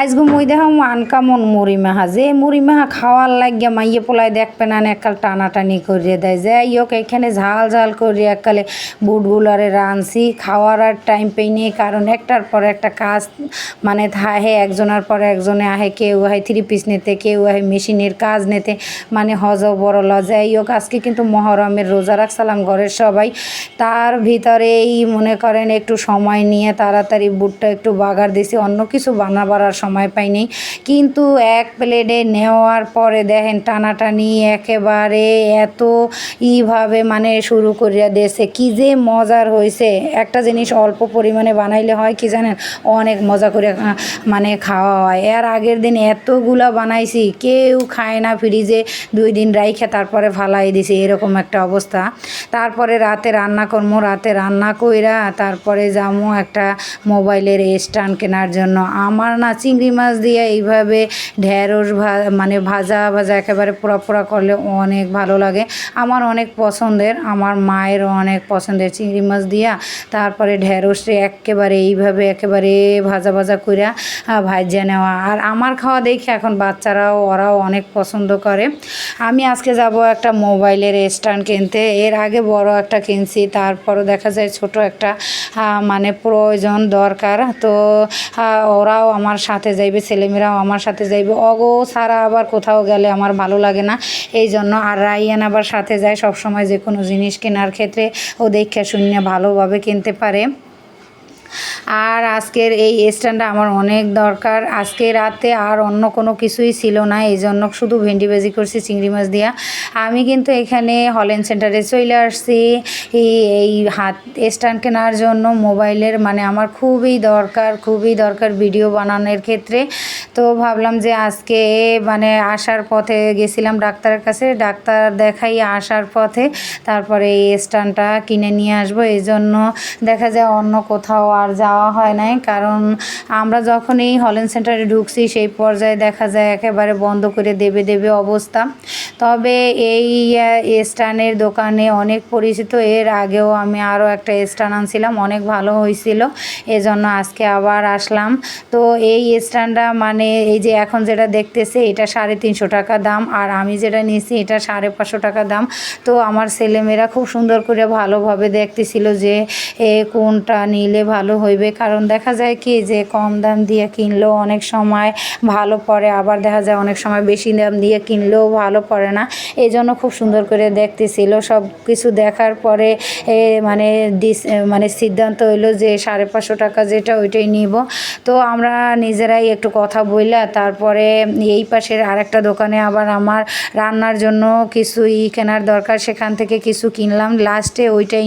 আজগু মুই দেখ আনকামন মুড়ি মাহা। যে মুড়ি মাহা খাওয়ার লাগিয়া মাইয়ে পোলায় দেখবে না একাল টানাটানি করিয়ে দেয়। যাই হোক, এখানে ঝাল ঝাল করিয়ে একালে বুটগুলারে রানছি খাওয়ার আর টাইম পেই নেই কারণ একটার পর একটা কাজ মানে থাহে, একজনের পর একজনে আহে, কেউ আহে থ্রি পিস নিতে, কেউ আহে মেশিনের কাজ নিতে মানে হজ বড়লা যাই হোক, আজকে কিন্তু মহরমের রোজা রাখসালাম ঘরের সবাই। তার ভিতরে এই মনে করেন একটু সময় নিয়ে তাড়াতাড়ি বুটটা একটু বাগার দিছি, অন্য কিছু বানাবার আর সময় পাইনি। কিন্তু এক প্লেটে নেওয়ার পরে দেখেন টানাটানি একেবারে এত ইভাবে মানে শুরু করিয়া দিয়েছে। কি যে মজার হয়েছে একটা জিনিস অল্প পরিমাণে বানাইলে হয় কি জানেন? অনেক মজা করে মানে খাওয়া হয়। এর আগের দিন এতগুলা বানাইছি, কেউ খায় না ফ্রিজে। দুই দিন রাইখে তারপরে ফালাই দিছি, এরকম একটা অবস্থা। তারপরে রাতে রান্না করব রাতে রান্না কইরা তারপরে যাব একটা মোবাইলের স্ট্যান্ড কেনার জন্য। আমার না চিংড়ি মাছ দিয়ে এইভাবে ঢেঁড়স মানে ভাজা ভাজা একেবারে পোড়া পোড়া করলে অনেক ভালো লাগে। আমার অনেক পছন্দের আমার মায়েরও অনেক পছন্দের চিংড়ি মাছ দিয়া। তারপরে ঢেঁড়সে একেবারে এইভাবে একেবারে ভাজা ভাজা কইরা আহ, ভাজা নেওয়া। আর আমার খাওয়া দেখে এখন বাচ্চারাও ওরাও অনেক পছন্দ করে। আমি আজকে যাব একটা মোবাইলের স্ট্যান্ড কিনতে। এর আগে বড় একটা কিনছি তারপরও দেখা যায় ছোট একটা মানে প্রয়োজন দরকার। তো ওরাও আমার সাথে যাইবে, ছেলেমেয়েরাও আমার সাথে যাইবে। অগো, সারা আবার কোথাও গেলে আমার ভালো লাগে না। এই জন্য আর রাইয়ান আবার সাথে যায় সবসময় যে কোনো জিনিস কেনার ক্ষেত্রে। ও দেখে শূন্য ভালোভাবে কিনতে পারে। আর আজকের এই স্ট্যান্ডটা আমার অনেক দরকার। আজকে রাতে আর অন্য কোনো কিছুই ছিল না, এই জন্য শুধু ভেন্ডি ভাজি করছি, চিংড়ি মাছ দিয়া। আমি কিন্তু এখানে হলেন সেন্টারে চলে আসছি। এই এই হাত, স্ট্যান্ড কেনার জন্য মোবাইলের মানে আমার খুবই দরকার খুবই দরকার ভিডিও বানানোর ক্ষেত্রে। তো ভাবলাম যে আজকে মানে আসার পথে গেছিলাম ডাক্তারের কাছে। ডাক্তার দেখাই আসার পথে তারপরে এই স্ট্যান্ডটা কিনে নিয়ে আসব। এই জন্য দেখা যায় অন্য কোথাও আর যাওয়া হয় নাই। কারণ আমরা যখন এই হলেন সেন্টারে ঢুকছি, সেই পর্যায়ে দেখা যায় একেবারে বন্ধ করে দেবে দেবে অবস্থা। তবে এই স্ট্যান্ডের দোকানে অনেক পরিচিত। এর আগেও আমি আরও একটা স্টান আনছিলাম, অনেক ভালো হয়েছিল। এজন্য আজকে আবার আসলাম। তো এই স্ট্যান্ডটা মানে এই যে এখন যেটা দেখতেছে, এটা সাড়ে তিনশো টাকা দাম। আর আমি যেটা নিয়েছি, এটা সাড়ে পাঁচশো টাকা দাম। তো আমার ছেলেমেয়েরা খুব সুন্দর করে ভালোভাবে দেখতেছিল যে, এ কোনটা নিলে ভালো হইবে। কারণ দেখা যায় কি যে, কম দাম দিয়ে কিনলেও অনেক সময় ভালো পড়ে আবার দেখা যায় অনেক সময় বেশি দাম দিয়ে কিনলেও ভালো পড়ে না। এই জন্য খুব সুন্দর করে দেখতেছিল। সব কিছু দেখার পরে মানে মানে সিদ্ধান্ত হইল যে সাড়ে পাঁচশো টাকা যেটা ওইটাই নিব। তো আমরা নিজেরাই একটু কথা বইলা তারপরে এই পাশের আরেকটা দোকানে আবার আমার রান্নার জন্য কিছুই কেনার দরকার, সেখান থেকে কিছু কিনলাম। লাস্টে ওইটাই